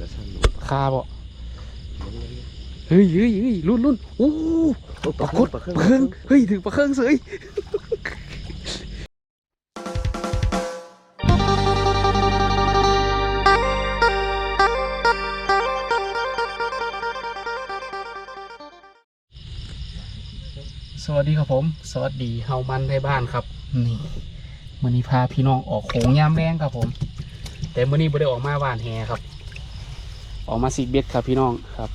จะช่างดูคาบ่เฮ้ยเฮ้ยเฮ้ยรุ่นรุ่นโอ้ปลากดปลาเคปรื่ลาเครื่องเฮ้ยถึงปลาเครื่องเสยสวัสดีครับผม สวัสดีเฮามันในบ้านครับ นี่มื่อนี้พาพี่น้องออกโขงยามแรงครับผม แต่มื่อนี้ไม่ได้ออกมาบ้านแฮครับ ออกมาสีเบ็ดครับพี่น้องครับ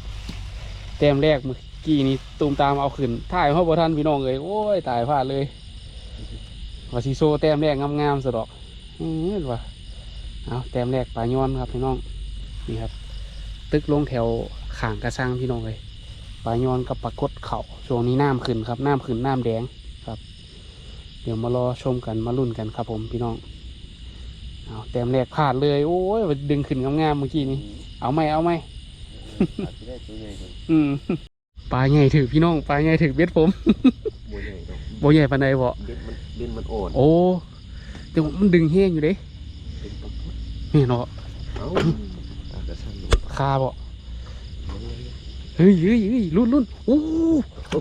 แต้มแรกเมื่อกี้นี้ตูมตามเอาขึ้นถ่ายเพราะบ่ทันพี่น้องเลยโอ้ยตายพลาดเลยวาซีโซแต้มแรกงามๆสะดอกอืมเห็นว่ะเอาแต้มแรกปลาย้อนครับพี่น้องนี่ครับ ตึกลงแถวข่างกระซังพี่น้องเลยปลาย้อนกับปลากดเข่าช่วงนี้น้ำขึ้นครับน้ำขึ้นน้ำแดงครับ เดี๋ยวมารอชมกันมาลุ้นกันครับผมพี่น้องเอาแต้มแรกพลาดเลย โอ้ยดึงขึ้นงามๆเมื่อกี้นี้ เอาไหมเอาไหมอาจจะได้ตัวใหญ่กว่าอืมปลาใหญ่ถือพี่น้องปลาใหญ่ถือเบ็ดผมบัวใหญ่กว่าโบใหญ่ปานใดบ่เบ็ดมันเบ็ดมันอ่อนโอ้แต่ว่ามันดึงแห้งอยู่เด้เป็นปลากดนี่เนาะเอ้าอาจจะช่างดูคาบ่เฮ้ยเฮ้ยเฮ้ยรุ่นรุ่นโอ้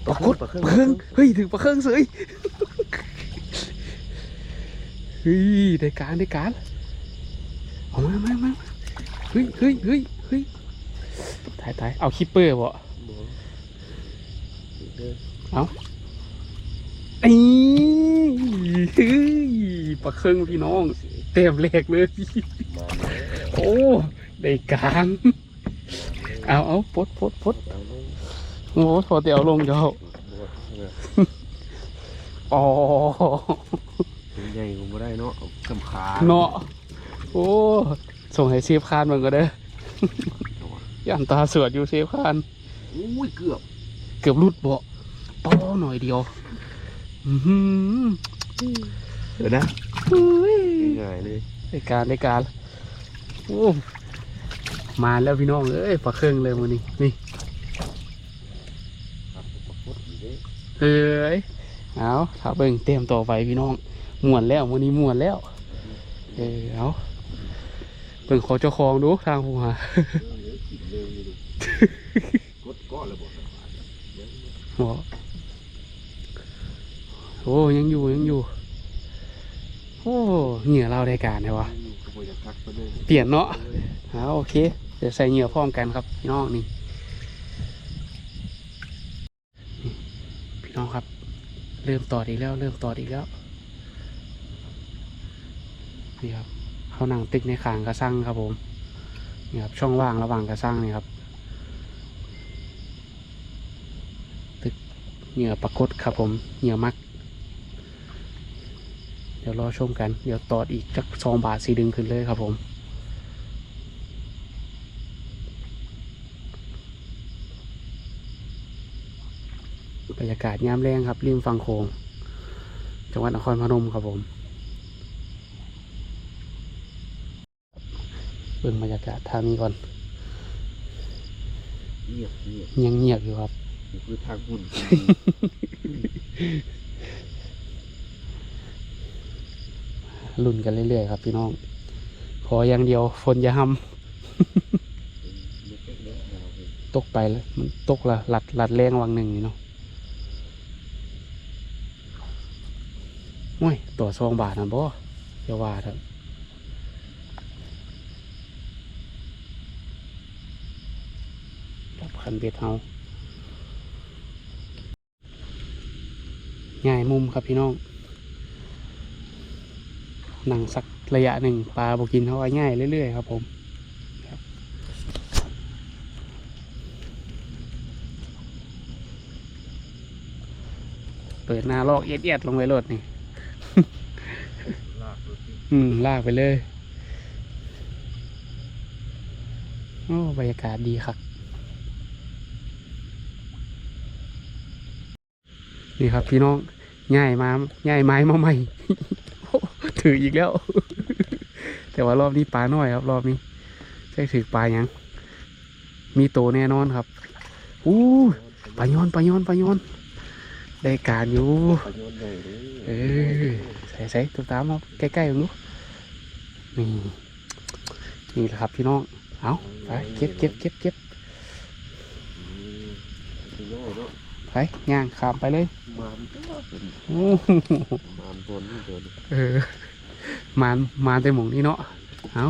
ปลากดปลาเคปลาเครื่องเฮ้ยถึงปลาเครื่องเสยเฮ้ยได้การได้การเอามามามา เฮ้ยเฮ้ยเฮ้ยเฮ้ยถ่ายถ่ายเอาคิปเปอร์บ่บัวเด้อไอ้เฮ้ยปลาเครื่องพี่น้อง เต็มแรกเลยมาแล้วโอ้ได้การเอาเอาปลดปลดปลดเอาลงโอ้พอเตียวลงเจ้าบัวเอออ๋อตัวใหญ่กูไม่ได้เนาะเอาสำขาเนาะโอ้ ส่งให้เซฟคานมันก็ได้อยันตาสวดอยู่เซฟคานอุ้ยเกือบ เกือบรุดบ่ป้อหน่อยเดียวอือหือเดี๋ยวนะอุ้ยง่ายๆเลยได้การได้การโอ้มาแล้วพี่น้องเอ้ยปลาเครื่องเลยวันนี้นี่ครับปลากดอีกเด้อเอ้ยเอาถ้าเบิ่งเต็มต่อไปพี่น้องม่วนแล้ววันนี้ม่วนแล้ว เออเอาเบิ่งขอเจ้าของดูทางผู้หาเดี๋ยวกินเร็วอยู่ดิกดก้อนเลยบอกนะโอ้ยังอยู่ยังอยู่ โอ้เหงื่อเราได้การเลยวะเปลี่ยนเนาะเอาโอเค เดี๋ยวใส่เหงื่อพร้อมกันครับพี่น้องนี่นี่พี่น้องครับ เริ่มต่ออีกแล้ว เริ่มต่ออีกแล้วนี่ครับ เขานั่งติ๊กในขางกระซังครับผมนี่ครับช่องว่างระหว่างกระซังนี่ครับ ตึกเหงื่อปรากฏครับผมเหงื่อมัก เดี๋ยวรอชมกัน เดี๋ยวตอดอีกจักสองบาทสีดึงขึ้นเลยครับผมบรรยากาศยามแรงครับริมฝั่งโขงจังหวัดนครพนมครับผม เบิ่งบรรยากาศทางนี้ก่อนเงียบเงียบยังเงียบอยู่ครับนี่คือทางหุ่นลุ่นกันเรื่อยๆครับพี่น้อง ขออย่างเดียวฝนอย่าห้ำตกไปแล้วมันตกละหลัดหลัดแรงวังหนึ่งนี่เนาะโอ้ยตัวซองบาทนะบ่อย่าว่าเถอะรับ คันเบ็ดเฮาง่ายมุมครับพี่น้องหนังสักระยะหนึ่งปลาบกินเขาง่ายเรื่อยๆครับผมเปิดหน้าลอกเอียดๆลงไปรถนี่ลากรถที่อืม ลากไปเลย โอ้ บรรยากาศดีครับ นี่ครับ พี่น้องง่ายมาง่ายไม้มาใหม่ถืออีกแล้ว แต่ว่ารอบนี้ปลาน้อยครับ รอบนี้ใช่ถือปลายัง มีโตแน่นอนครับอู้ปลาย้อนปลาย้อนปลาย้อนได้การอยู่เออใส่ใส่ตัวตามเราใกล้ๆตรงนู้นนี่นี่แหละครับพี่น้องเอาไปเก็บเก็บเก็บเก็บ อืมสิง่ายเนาะ ไปย่างข้ามไปเลยมานก็เป็นโอ้โหมานตัวนี้ตัวนี้เออมานมาแต่หมองนี้เนาะเอา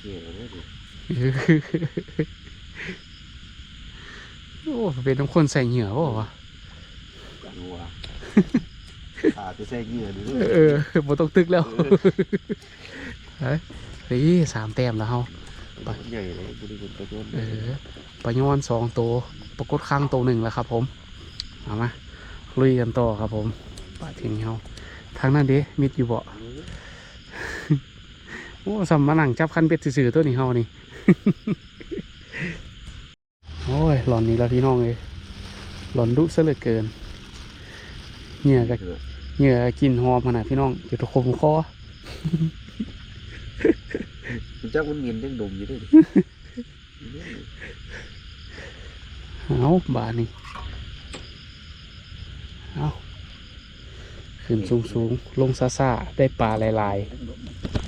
เกี่ยวเลยดิโอ้เป็นน้ำคนใส่เหงื่อเปล่าวะกันวัวอาจจะใส่เหงื่อดูด้วเอยอบ่ต้องตึกแล้วเฮ้ยเฮ้ยสามแต้มแล้วเฮา ไปใหญ่เลยบรีบุญประจนเออปลาย้อนสองตัวปรากฏข้างตัวหนึ่งแล้วครับ ผมเอามาลุยกันต่อครับ ผมปลาทีนี้เฮาทางนั้นเด้มิดอยู่บ่โอ้สัมมานั่งจับคันเป็ดซื่อตัวนี้เฮานี่โอ้ยหลอนนี่แล้วพี่น้องเลยหลอนดุซะเหลือเกินเหงื่อกับเหงื่อกินหอมขนาดพี่น้องอยู่ตะคมคอ มันจักมันเงียนยังดมอยู่ด้วยเอาบานี่เอาขึ้นสูงสูงๆลงซาซาได้ปลาหลายจังดม